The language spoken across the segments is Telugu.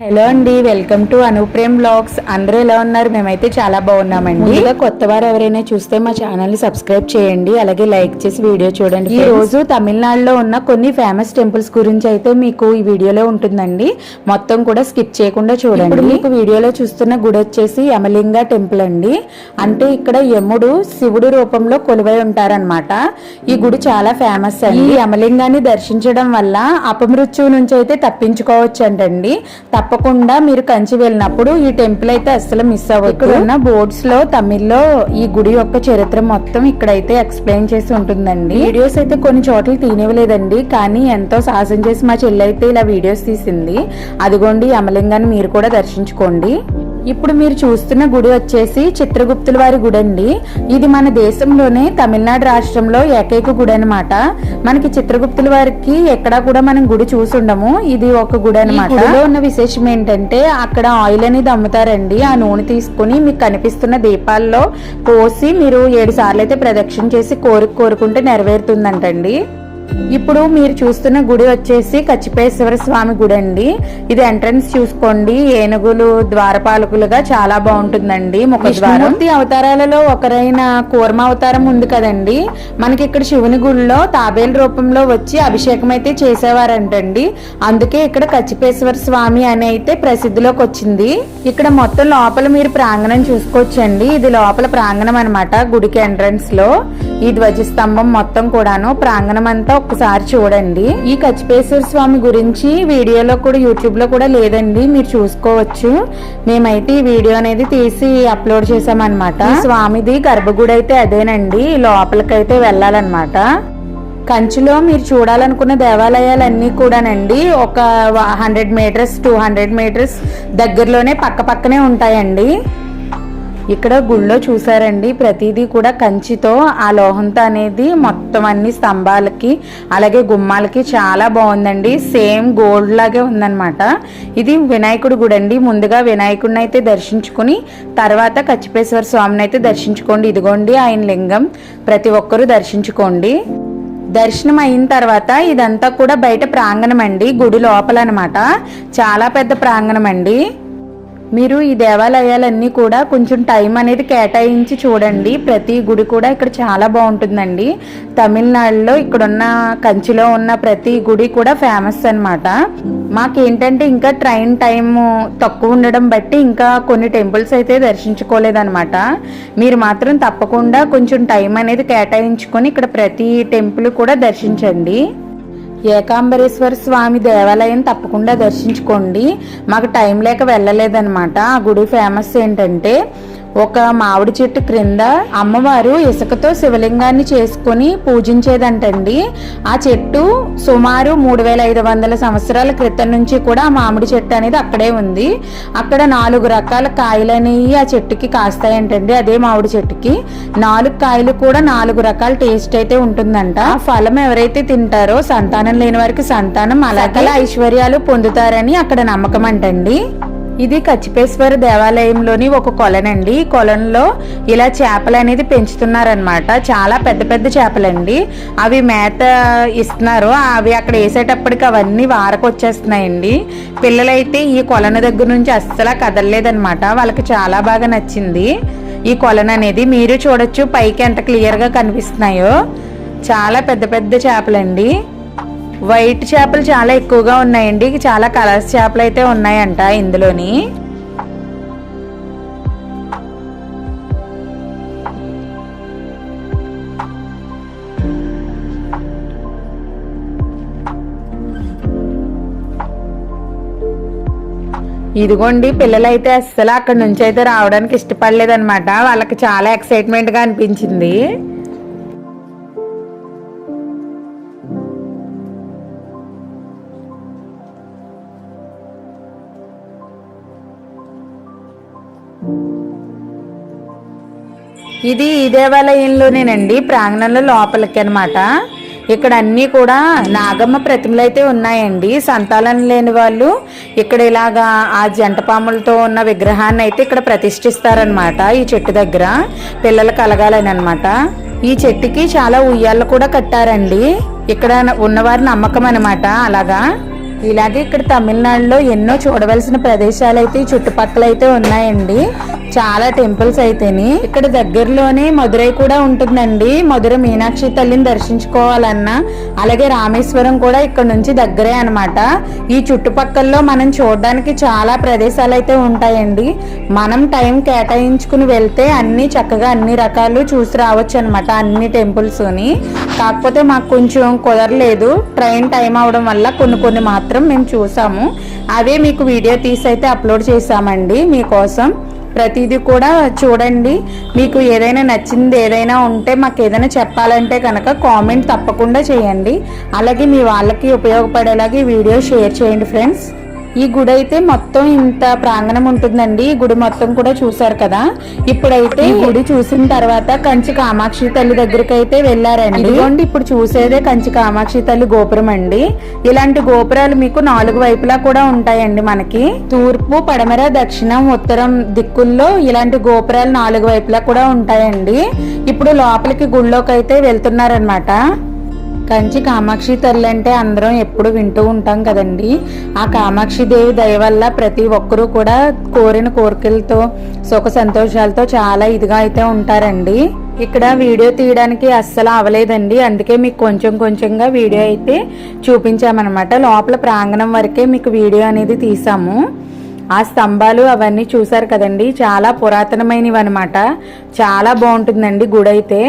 హలో అండి వెల్కమ్ టు అనుప్రేమ్ బ్లాగ్స్ అందరూ ఎలా ఉన్నారు? మేమైతే చాలా బాగున్నామండి. ముందుగా కొత్త వారు ఎవరైనా చూస్తే మా ఛానల్ని సబ్స్క్రైబ్ చేయండి అలాగే లైక్ చేసి వీడియో చూడండి ఈ రోజు తమిళనాడులో ఉన్న కొన్ని ఫేమస్ టెంపుల్స్ గురించి అయితే మీకు ఈ వీడియోలో ఉంటుందండి. మొత్తం కూడా స్కిప్ చేయకుండా చూడండి. మీకు వీడియోలో చూస్తున్న గుడి వచ్చేసి యమలింగ టెంపుల్ అండి. అంటే ఇక్కడ యముడు శివుడు రూపంలో కొలువై ఉంటారనమాట ఈ గుడి చాలా ఫేమస్ అండి. ఈ యమలింగాన్ని దర్శించడం వల్ల అపమృత్యువు నుంచి అయితే తప్పించుకోవచ్చు అంటండి తప్పకుండా మీరు కంచి వెళ్ళినప్పుడు ఈ టెంపుల్ అయితే అస్సలు మిస్ అవ్వదు ఇక్కడ ఉన్న బోర్డ్స్లో తమిళ్ళో ఈ గుడి యొక్క చరిత్ర మొత్తం ఇక్కడైతే ఎక్స్ప్లెయిన్ చేసి ఉంటుందండి. వీడియోస్ అయితే కొన్ని చోట్ల తీనివ్వలేదండి కానీ ఎంతో సాహసం చేసి మా చెల్లి అయితే ఇలా వీడియోస్ తీసింది. అదిగోండి అమలింగాన్ని మీరు కూడా దర్శించుకోండి. ఇప్పుడు మీరు చూస్తున్న గుడి వచ్చేసి చిత్రగుప్తుల వారి గుడి అండి ఇది మన దేశంలోనే తమిళనాడు రాష్ట్రంలో ఏకైక గుడి అనమాట మనకి చిత్రగుప్తుల వారికి ఎక్కడా కూడా మనం గుడి చూసుండము. ఇది ఒక గుడి అనమాట గుడిలో ఉన్న విశేషం ఏంటంటే అక్కడ ఆయిల్ అనేది అమ్ముతారండి. ఆ నూనె తీసుకుని మీకు కనిపిస్తున్న దీపాల్లో పోసి మీరు ఏడు సార్లు అయితే ప్రదక్షిణ చేసి కోరిక కోరుకుంటే నెరవేరుతుందంటండి. ఇప్పుడు మీరు చూస్తున్న గుడి వచ్చేసి కచ్చిపేశ్వర స్వామి గుడి అండి. ఇది ఎంట్రన్స్ చూసుకోండి. ఏనుగులు ద్వారపాలకులుగా చాలా బాగుంటుందండి ముఖద్వారమూర్తి అవతారాలలో ఒకరైన కూర్మ అవతారం ఉంది కదండి. మనకి ఇక్కడ శివుని గుడిలో తాబేలు రూపంలో వచ్చి అభిషేకం అయితే చేసేవారంటండి. అందుకే ఇక్కడ కచ్చిపేశ్వర స్వామి అని అయితే ప్రసిద్ధిలోకి వచ్చింది. ఇక్కడ మొత్తం లోపల మీరు ప్రాంగణం చూసుకోవచ్చండి. ఇది లోపల ప్రాంగణం అనమాట గుడికి ఎంట్రన్స్లో. ఈ ధ్వజస్తంభం మొత్తం కూడాను ప్రాంగణం అంతా ఒక్కసారి చూడండి. ఈ కచ్చిపేశ్వర స్వామి గురించి వీడియోలో కూడా యూట్యూబ్లో కూడా లేదండి. మీరు చూసుకోవచ్చు. మేమైతే ఈ వీడియో అనేది తీసి అప్లోడ్ చేసామన్నమాట స్వామిది గర్భగుడి అయితే అదేనండి. లోపలికైతే వెళ్ళాలన్నమాట. కంచిలో మీరు చూడాలనుకున్న దేవాలయాలన్నీ కూడానండి. ఒక hundred metres two hundred metres దగ్గరలోనే పక్క పక్కనే ఉంటాయండి. ఇక్కడ గుళ్ళో చూసారండి ప్రతిదీ కూడా కంచితో ఆ లోహంతో అనేది మొత్తం అన్ని స్తంభాలకి అలాగే గుమ్మాలకి చాలా బాగుందండి. సేమ్ గోల్డ్ లాగే ఉందన్నమాట. ఇది వినాయకుడు గుడి అండి. ముందుగా వినాయకుడిని అయితే దర్శించుకుని తర్వాత కచ్చిపేశ్వర స్వామిని అయితే దర్శించుకోండి. ఇదిగోండి ఆయన లింగం. ప్రతి ఒక్కరూ దర్శించుకోండి. దర్శనం అయిన తర్వాత ఇదంతా కూడా బయట ప్రాంగణం అండి. గుడి లోపల అనమాట చాలా పెద్ద ప్రాంగణం అండి. మీరు ఈ దేవాలయాలన్నీ కూడా కొంచెం టైం అనేది కేటాయించి చూడండి. ప్రతి గుడి కూడా ఇక్కడ చాలా బాగుంటుందండి. తమిళనాడులో ఇక్కడున్న కంచిలో ఉన్న ప్రతి గుడి కూడా ఫేమస్ అనమాట మాకేంటంటే ఇంకా ట్రైన్ టైం తక్కువ ఉండడం బట్టి ఇంకా కొన్ని టెంపుల్స్ అయితే దర్శించుకోలేదన్నమాట. మీరు మాత్రం తప్పకుండా కొంచెం టైం అనేది కేటాయించుకొని ఇక్కడ ప్రతి టెంపుల్ కూడా దర్శించండి. ఏకాంబరేశ్వర స్వామి దేవాలయం తప్పకుండా దర్శించుకోండి. మాకు టైం లేక వెళ్ళలేదన్నమాట. ఆ గుడి ఫేమస్ ఏంటంటే ఒక మామిడి చెట్టు క్రింద అమ్మవారు ఇసుకతో శివలింగాన్ని చేసుకుని పూజించేదంటండి. ఆ చెట్టు సుమారు మూడు వేల ఐదు వందల సంవత్సరాల క్రితం నుంచి కూడా ఆ మామిడి చెట్టు అనేది అక్కడే ఉంది. అక్కడ నాలుగు రకాల కాయలు అనేవి ఆ చెట్టుకి కాస్తాయంటండి అదే మామిడి చెట్టుకి. నాలుగు కాయలు కూడా నాలుగు రకాల టేస్ట్ అయితే ఉంటుందంట. ఆ ఫలం ఎవరైతే తింటారో సంతానం లేని వారికి సంతానం అలాగే ఐశ్వర్యాలు పొందుతారని అక్కడ నమ్మకం అంటండి. ఇది కచ్చిపేశ్వర దేవాలయంలోని ఒక కొలనండి. ఈ ఇలా చేపలు అనేది పెంచుతున్నారనమాట చాలా పెద్ద పెద్ద చేపలండి. అవి మేత ఇస్తున్నారు. అవి అక్కడ వేసేటప్పటికి అవన్నీ వారకు వచ్చేస్తున్నాయండి పిల్లలైతే ఈ కొలను దగ్గర నుంచి అస్సలు కదలలేదనమాట వాళ్ళకి చాలా బాగా నచ్చింది. ఈ కొలను అనేది మీరు చూడొచ్చు. పైకి ఎంత క్లియర్గా కనిపిస్తున్నాయో. చాలా పెద్ద పెద్ద చేపలండి. వైట్ చేపలు చాలా ఎక్కువగా ఉన్నాయండి. చాలా కలర్స్ చేపలు అయితే ఉన్నాయంట ఇందులోని. ఇదిగోండి పిల్లలైతే అస్సలు అక్కడ నుంచి అయితే రావడానికి ఇష్టపడలేదన్నమాట. వాళ్ళకి చాలా ఎక్సైట్మెంట్గా అనిపించింది. ఇది ఈ దేవాలయంలోనేనండి. ప్రాంగణంలో లోపలికి అనమాట ఇక్కడ అన్నీ కూడా నాగమ్మ ప్రతిమలు అయితే ఉన్నాయండి. సంతానం లేని వాళ్ళు ఇక్కడ ఇలాగా ఆ జంట పాములతో ఉన్న విగ్రహాన్ని అయితే ఇక్కడ ప్రతిష్ఠిస్తారనమాట ఈ చెట్టు దగ్గర. పిల్లలు కలగాలని అనమాట ఈ చెట్టుకి చాలా ఉయ్యాలు కూడా కట్టారండి. ఇక్కడ ఉన్నవారి నమ్మకం అనమాట అలాగా. ఇలాగే ఇక్కడ తమిళనాడులో ఎన్నో చూడవలసిన ప్రదేశాలు అయితే ఈ చుట్టుపక్కల అయితే ఉన్నాయండి. చాలా టెంపుల్స్ అయితేని. ఇక్కడ దగ్గరలోనే మధురై కూడా ఉంటుందండి. మధుర మీనాక్షి తల్లిని దర్శించుకోవాలన్నా అలాగే రామేశ్వరం కూడా ఇక్కడ నుంచి దగ్గరే అనమాట ఈ చుట్టుపక్కల్లో మనం చూడడానికి చాలా ప్రదేశాలు అయితే ఉంటాయండి. మనం టైం కేటాయించుకుని వెళ్తే అన్ని చక్కగా అన్ని రకాలు చూసి రావచ్చు అనమాట అన్ని టెంపుల్స్ని. కాకపోతే మాకు కొంచెం కుదరలేదు. ట్రైన్ టైం అవడం వల్ల కొన్ని కొన్ని మాత్రం మేము చూసాము. అవే మీకు వీడియో తీసి అయితే అప్లోడ్ చేసామండి మీకోసం ప్రతిదీ కూడా చూడండి. మీకు ఏదైనా నచ్చింది ఏదైనా ఉంటే మాకు ఏదైనా చెప్పాలంటే కనుక కామెంట్ తప్పకుండా చేయండి. అలాగే మీ వాళ్ళకి ఉపయోగపడేలాగా ఈ వీడియో షేర్ చేయండి ఫ్రెండ్స్. ఈ గుడి అయితే మొత్తం ఇంత ప్రాంగణం ఉంటుందండి. ఈ గుడి మొత్తం కూడా చూసారు కదా? ఇప్పుడైతే ఈ గుడి చూసిన తర్వాత కంచి కామాక్షి తల్లి దగ్గరికి అయితే వెళ్ళారండి. ఇదిగోండి ఇప్పుడు చూసేదే కంచి కామాక్షి తల్లి గోపురం అండి. ఇలాంటి గోపురాలు మీకు నాలుగు వైపులా కూడా ఉంటాయండి మనకి. తూర్పు పడమర దక్షిణం ఉత్తరం దిక్కుల్లో ఇలాంటి గోపురాలు నాలుగు వైపులా కూడా ఉంటాయండి. ఇప్పుడు లోపలికి గుళ్ళోకి అయితే వెళ్తున్నారనమాట కంచి కామాక్షి తల్లి అంటే అందరం ఎప్పుడు వింటూ ఉంటాం కదండి. ఆ కామాక్షి దేవి దయ వల్ల ప్రతి ఒక్కరూ కూడా కోరిన కోరికలతో సుఖ సంతోషాలతో చాలా ఇదిగా అయితే ఉంటారండి. ఇక్కడ వీడియో తీయడానికి అస్సలు అవలేదండి అందుకే మీకు కొంచెం కొంచెంగా వీడియో అయితే చూపించామన్నమాట. లోపల ప్రాంగణం వరకే మీకు వీడియో అనేది తీసాము. ఆ స్తంభాలు అవన్నీ చూసారు కదండి. చాలా పురాతనమైనవి అనమాట చాలా బాగుంటుందండి గుడి అయితే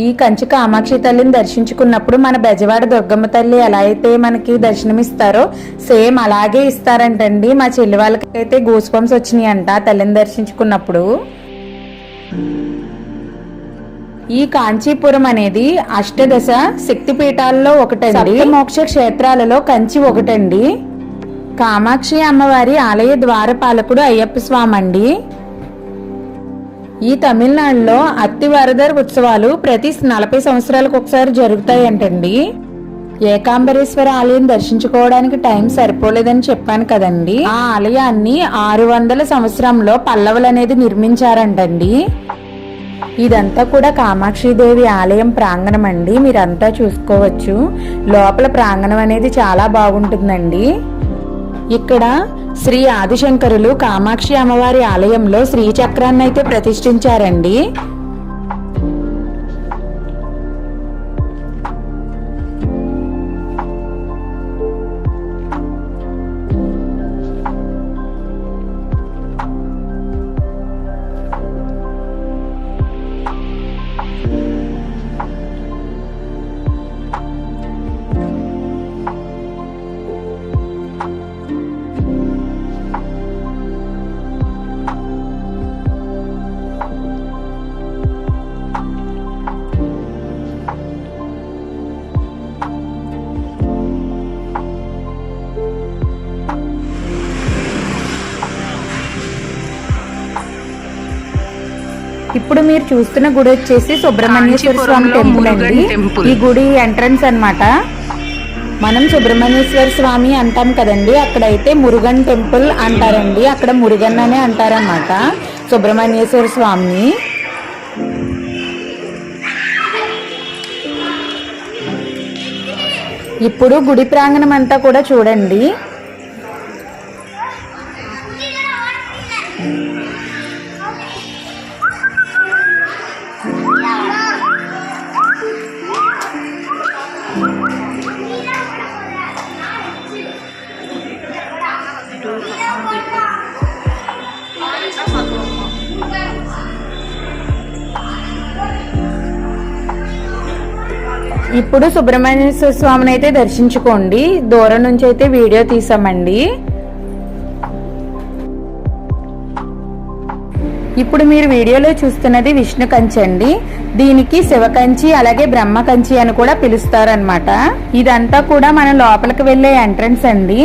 ఈ కంచి కామాక్షి తల్లిని దర్శించుకున్నప్పుడు మన బెజవాడ దుర్గమ్మ తల్లి ఎలా అయితే మనకి దర్శనమిస్తారో సేమ్ అలాగే ఇస్తారంటండి. మా చెల్లి వాళ్ళకైతే గూస్ పంప్స్ వచ్చినాయి అంట తల్లిని దర్శించుకున్నప్పుడు. ఈ కాంచీపురం అనేది అష్టదశ శక్తి పీఠాలలో ఒకటండి. మోక్ష క్షేత్రాలలో కంచి ఒకటండి. కామాక్షి అమ్మవారి ఆలయ ద్వారపాలకుడు అయ్యప్ప స్వామి అండి ఈ తమిళనాడులో అత్తివరదర్ ఉత్సవాలు ప్రతి నలభై సంవత్సరాలకు ఒకసారి జరుగుతాయంటండి. ఏకాంబరేశ్వర ఆలయం దర్శించుకోవడానికి టైం సరిపోలేదని చెప్పాను కదండి. ఆ ఆలయాన్ని ఆరు వందల సంవత్సరంలో పల్లవులు అనేది నిర్మించారంటండి. ఇదంతా కూడా కామాక్షిదేవి ఆలయం ప్రాంగణం అండి. మీరంతా చూసుకోవచ్చు. లోపల ప్రాంగణం అనేది చాలా బాగుంటుందండి. ఇక్కడ శ్రీ ఆదిశంకరులు కామాక్షి అమ్మవారి ఆలయంలో శ్రీచక్రాన్ని అయితే ప్రతిష్ఠించారండి. ఇప్పుడు మీరు చూస్తున్న గుడి వచ్చేసి సుబ్రహ్మణ్యేశ్వర స్వామి టెంపుల్ అండి. ఈ గుడి ఎంట్రన్స్ అన్నమాట. మనం సుబ్రహ్మణ్యేశ్వర స్వామి అంటాం కదండి అక్కడైతే మురుగన్ టెంపుల్ అంటారండి. అక్కడ మురుగన్ అనే అంటారన్నమాట సుబ్రహ్మణ్యేశ్వర స్వామిని. ఇప్పుడు గుడి ప్రాంగణం అంతా కూడా చూడండి. ఇప్పుడు సుబ్రహ్మణ్యేశ్వర స్వామిని అయితే దర్శించుకోండి. దూరం నుంచి అయితే వీడియో తీసామండి. ఇప్పుడు మీరు వీడియోలో చూస్తున్నది విష్ణు కంచి అండి. దీనికి శివ కంచి అలాగే బ్రహ్మ కంచి అని కూడా పిలుస్తారనమాట ఇదంతా కూడా మనం లోపలికి వెళ్ళే ఎంట్రన్స్ అండి.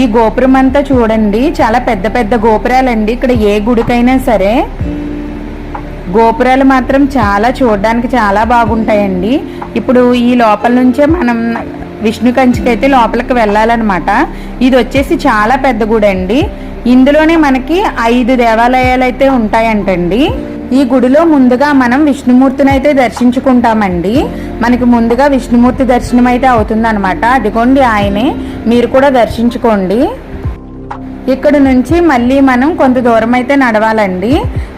ఈ గోపురం అంతా చూడండి. చాలా పెద్ద పెద్ద గోపురాలండి. ఇక్కడ ఏ గుడికైనా సరే గోపురాలు మాత్రం చాలా చూడడానికి చాలా బాగుంటాయండి. ఇప్పుడు ఈ లోపల నుంచే మనం విష్ణు కంచికైతే లోపలికి వెళ్ళాలన్నమాట. ఇది వచ్చేసి చాలా పెద్ద గుడి అండి ఇందులోనే మనకి ఐదు దేవాలయాలు అయితే ఉంటాయంటండి. ఈ గుడిలో ముందుగా మనం విష్ణుమూర్తిని అయితే దర్శించుకుంటామండి. మనకి ముందుగా విష్ణుమూర్తి దర్శనం అయితే అవుతుందన్నమాట. అదిగోండి ఆయనే. మీరు కూడా దర్శించుకోండి. ఇక్కడ నుంచి మళ్ళీ మనం కొంత దూరం అయితే నడవాలండి.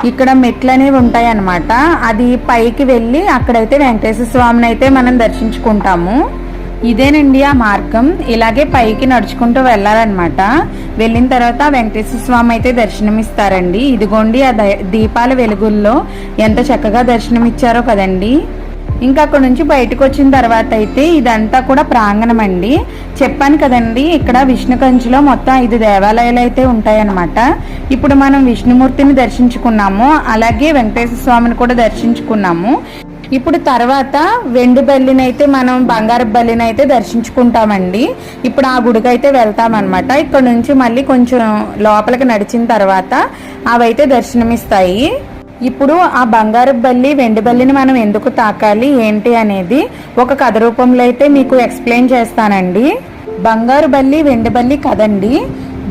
ఇక్కడ మెట్లు అనేవి ఉంటాయి అన్నమాట అది పైకి వెళ్ళి అక్కడైతే వెంకటేశ్వర స్వామిని అయితే మనం దర్శించుకుంటాము. ఇదేనండి ఆ మార్గం. ఇలాగే పైకి నడుచుకుంటూ వెళ్ళాలన్నమాట. వెళ్ళిన తర్వాత వెంకటేశ్వర స్వామి అయితే దర్శనమిస్తారండి. ఇదిగోండి ఆ దీపాల వెలుగుల్లో ఎంత చక్కగా దర్శనమిచ్చారో కదండి. ఇంకా అక్కడ నుంచి బయటకు వచ్చిన తర్వాత అయితే ఇదంతా కూడా ప్రాంగణం అండి. చెప్పాను కదండి ఇక్కడ విష్ణు కంచిలో మొత్తం ఐదు దేవాలయాలు అయితే ఉంటాయన్నమాట. ఇప్పుడు మనం విష్ణుమూర్తిని దర్శించుకున్నాము అలాగే వెంకటేశ్వర స్వామిని కూడా దర్శించుకున్నాము. ఇప్పుడు తర్వాత వెండి బల్లిని అయితే మనం బంగారు బల్లిని అయితే దర్శించుకుంటామండి. ఇప్పుడు ఆ గుడికి అయితే వెళ్తామన్నమాట. ఇక్కడ నుంచి మళ్ళీ కొంచెం లోపలికి నడిచిన తర్వాత అవైతే దర్శనమిస్తాయి. ఇప్పుడు ఆ బంగారు బల్లి వెండి బల్లిని మనం ఎందుకు తాకాలి ఏంటి అనేది ఒక కథ రూపంలో అయితే మీకు ఎక్స్ప్లెయిన్ చేస్తానండి. బంగారు బల్లి వెండి బల్లి కదండి.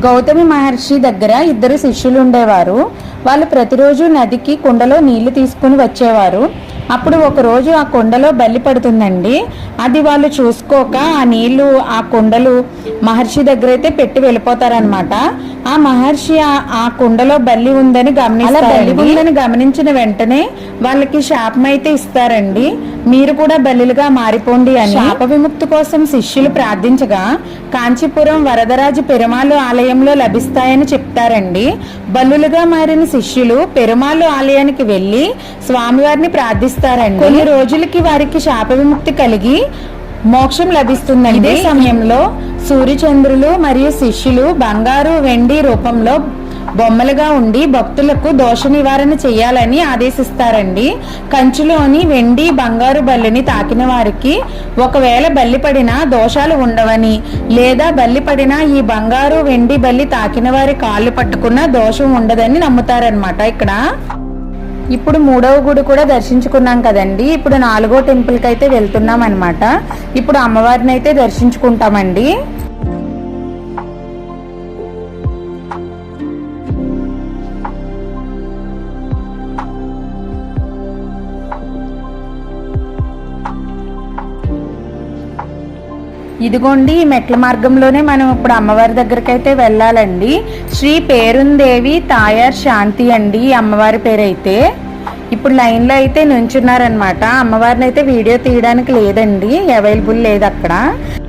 గౌతమి మహర్షి దగ్గర ఇద్దరు శిష్యులు ఉండేవారు. వాళ్ళు ప్రతిరోజు నదికి కుండలో నీళ్ళు తీసుకుని వచ్చేవారు. అప్పుడు ఒకరోజు ఆ కుండలో బల్లి పడుతుందండి. అది వాళ్ళు చూసుకోక ఆ నీళ్ళు ఆ కుండలు మహర్షి దగ్గర అయితే పెట్టి వెళ్ళిపోతారనమాట ఆ మహర్షి ఆ- కుండలో బల్లి ఉందని బల్లి ఉందని గమనించిన వెంటనే వాళ్ళకి శాపం అయితే ఇస్తారండి. మీరు కూడా బల్లిలుగా మారిపోండి అని శాప విముక్తి కోసం శిష్యులు ప్రార్థించగా కాంచీపురం వరదరాజు పెరుమాళ్ళు ఆలయంలో లభిస్తాయని చెప్తారండి. బల్లులుగా మారిన శిష్యులు పెరుమాళ్ళు ఆలయానికి వెళ్ళి స్వామివారిని ప్రార్థిస్తారండి. కొన్ని రోజులకి వారికి శాప విముక్తి కలిగి మోక్షం లభిస్తుందండి. ఇదే సమయంలో సూర్యచంద్రులు మరియు శిష్యులు బంగారు వెండి రూపంలో బొమ్మలుగా ఉండి భక్తులకు దోష నివారణ చేయాలని ఆదేశిస్తారండి. కంచులోని వెండి బంగారు బల్లిని తాకిన వారికి ఒకవేళ బల్లి పడినా దోషాలు ఉండవని లేదా బల్లి పడినా ఈ బంగారు వెండి బల్లి తాకిన వారి కాళ్ళు పట్టుకున్న దోషం ఉండదని నమ్ముతారనమాట ఇక్కడ. ఇప్పుడు మూడవ గుడి కూడా దర్శించుకున్నాం కదండి. ఇప్పుడు నాలుగో టెంపుల్కి అయితే వెళ్తున్నాం అనమాట ఇప్పుడు అమ్మవారిని అయితే దర్శించుకుంటామండి. ఇదిగోండి ఈ మెట్ల మార్గంలోనే మనం ఇప్పుడు అమ్మవారి దగ్గరికి అయితే వెళ్ళాలండి. శ్రీ పేరుందేవి తాయార్ శాంతి అండి అమ్మవారి పేరైతే. ఇప్పుడు లైన్లో అయితే నుంచున్నారనమాట అమ్మవారిని అయితే వీడియో తీయడానికి లేదండి అవైలబుల్ లేదు అక్కడ.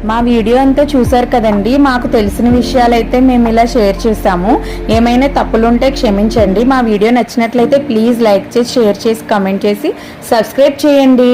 మా వీడియో అంతా చూసారు కదండి మాకు తెలిసిన విషయాలు అయితే మేము ఇలా షేర్ చేసాము ఏమైనా తప్పులుంటే క్షమించండి మా వీడియో నచ్చినట్లయితే ప్లీజ్ లైక్ చేసి షేర్ చేసి కమెంట్ చేసి సబ్స్క్రైబ్ చేయండి.